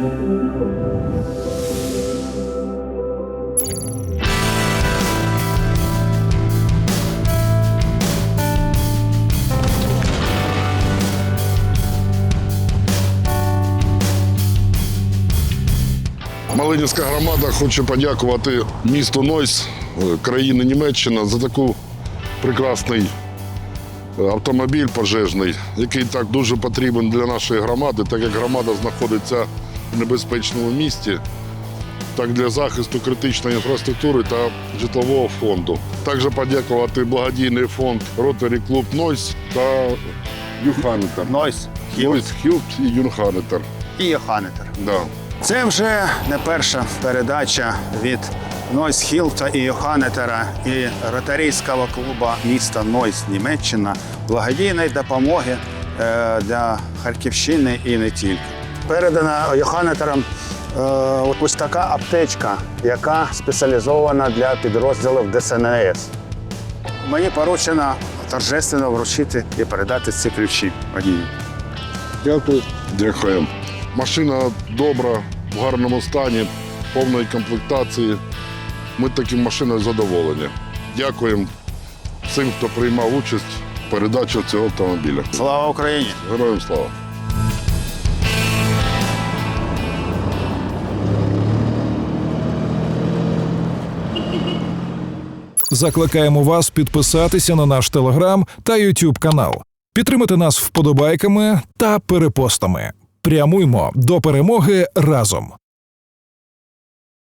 Малинівська громада хоче подякувати місту Нойс, е, країни Німеччина за таку прекрасний е, автомобіль пожежний, який так дуже потрібен для нашої громади, так як громада знаходиться небезпечному місті, так для захисту критичної інфраструктури та житлового фонду. Також подякувати благодійний фонд Rotary Club Нойс та Юханетер. Нойс, Нойс Хілт і Юнханетер. і Йоханетер. Да. Це вже не перша передача від Нойс Хілта і Йоханетера і ротарійського клубу міста Нойс, Німеччина, благодійної допомоги е, для Харківщини і не тільки. Передана Йоханетером е, ось така аптечка, яка спеціалізована для підрозділів ДСНС. Мені поручено торжественно вручити і передати ці ключі водію. Дякую. Дякуємо. Машина добра, в гарному стані, повної комплектації. Ми таким машиною задоволені. Дякуємо всім, хто приймав участь в передачі цього автомобіля. Слава Україні! Героям слава! Закликаємо вас підписатися на наш телеграм та Ютуб канал, підтримати нас вподобайками та перепостами. Прямуймо до перемоги разом.